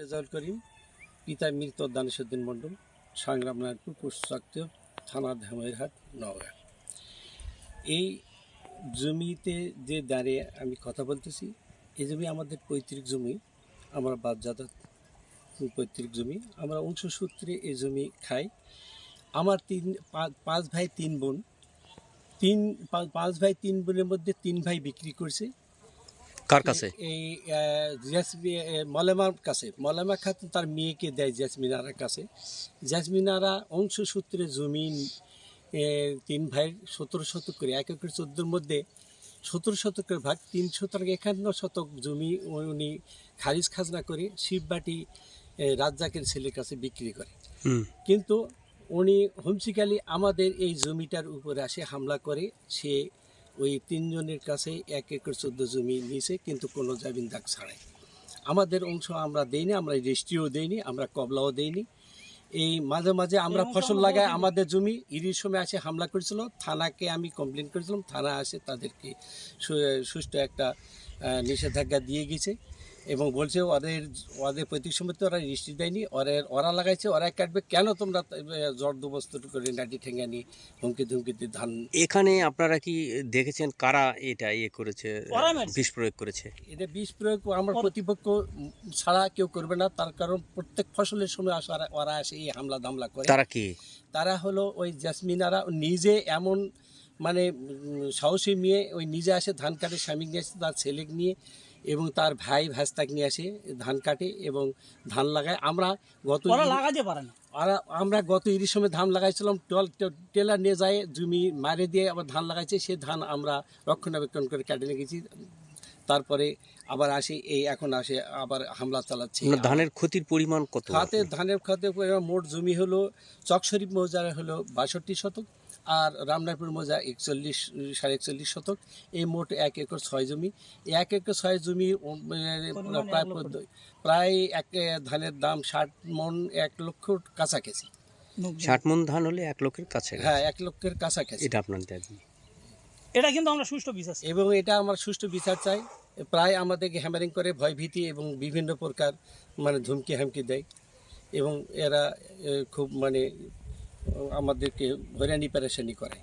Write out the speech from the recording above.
রেজাউল করিম, পিতা মৃত দানেশুদ্দিন মণ্ডল, সংগ্রাম নারায়ণপুর পোস্টাক্ত থানা ধামাইরহাট, নওগাঁ। এই জমিতে যে দাঁড়িয়ে আমি কথা বলতেছি, এই জমি আমাদের পৈতৃক জমি, আমার বাপজাদা পৈতৃক জমি। আমরা অংশসূত্রে এই জমি খাই। আমার তিন পাঁচ ভাই, তিন বোন। তিন পাঁচ ভাই, তিন বোনের মধ্যে তিন ভাই বিক্রি করছে। কার কাছে? এই মলেমার কাছে। মলেমা খাতুন তার মেয়েকে দেয় জাসমিনারার কাছে। জাসমিনারা অংশসূত্রে জমিন আহ, তিন ভাই সতেরো শতক করে এক একর চোদ্দোর মধ্যে সতেরো শতকের ভাগ তিন শতক একান্ন শতক জমি উনি খারিজ খাজনা করে শিববাটি রাজ্জাকের ছেলের কাছে বিক্রি করে। কিন্তু উনি হুমসিকালি আমাদের এই জমিটার উপরে আসে হামলা করে। সে ওই তিনজনের কাছে এক একর চোদ্দ জমি নিয়েছে কিন্তু কোনো জামিন দাগ ছাড়াই। আমাদের অংশ আমরা দেইনি আমরা রেজিস্ট্রিও দেইনি আমরা কবলাও দেইনি। এই মাঝে মাঝে আমরা ফসল লাগাই আমাদের জমি ইরির সময় আসে হামলা করেছিল থানাকে আমি কমপ্লেন করেছিলাম থানা আসে তাদেরকে সুষ্ঠু একটা নিষেধাজ্ঞা দিয়ে গেছে। এবং বলছে ওদের ওদের প্রতীক সময় তো ওরা রেজিস্ট্রি দেয়নি ওদের ওরা লাগাইছে ওরা কাটবে কেন তোমরা জর্দবস্ত করে নাটি ঠেঙ্গা নিয়ে হুমকি ধুমকিতে ধান? এখানে আপনারা কি দেখেছেন কারা এটা ইয়ে করেছে বিষ প্রয়োগ করেছে? এটা বিষ প্রয়োগ আমার প্রতিপক্ষ ছাড়া কেউ করবে না তার কারণ প্রত্যেক ফসলের সময় আসে ওরা- ওরা আসে এই হামলা দামলা করে। তারা কি? তারা হলো ওই জাসমিনারা নিজে এমন মানে সাহসী মেয়ে ওই নিজে আসে ধান কাটে স্বামী নিয়ে আসে তার ছেলে নিয়ে এবং তার ভাই ভাস্তাক নিয়ে আসে ধান কাটে এবং ধান লাগায়। আমরা গত লাগাতে পারে না। আর আমরা গত ইরির সময় ধান লাগাইছিলাম টল টেলার নিয়ে যায় জমি মারে দিয়ে আবার ধান লাগাইছে সে ধান আমরা রক্ষণাবেক্ষণ করে কেটে নিয়ে গেছি। তারপরে আবার আসে এই এখন আসে আবার হামলা চালাচ্ছে। ধানের ক্ষতির পরিমাণ কত? খাতে ধানের খাতে পরিমাণ মোট জমি হলো চকশরীফ মৌজার হলো বাষট্টি শতক। আর রামনাথপুর মৌজা একচল্লিশ সাড়ে একচল্লিশ শতক। এই মোট এক একর ছয় জমি। এক একর ছয় জমি প্রায় প্রায় এক ধানের দাম ষাট মন এক লক্ষ কাছাকাছি। ষাট মন ধান হলে এক লক্ষের কাছে হ্যাঁ এক লক্ষের কাছাকাছি। এটা আপনার দাবি এটা কিন্তু আমরা সুষ্ঠু বিশ্বাস এবং এটা আমার সুষ্ঠু বিচার চাই। প্রায় আমাদেরকে হ্যামারিং করে ভয়ভীতি এবং বিভিন্ন প্রকার মানে ধুমকি হামকি দেয়। এবং এরা খুব মানে আমাদেরকে হয়রানি পেরেশানি করে।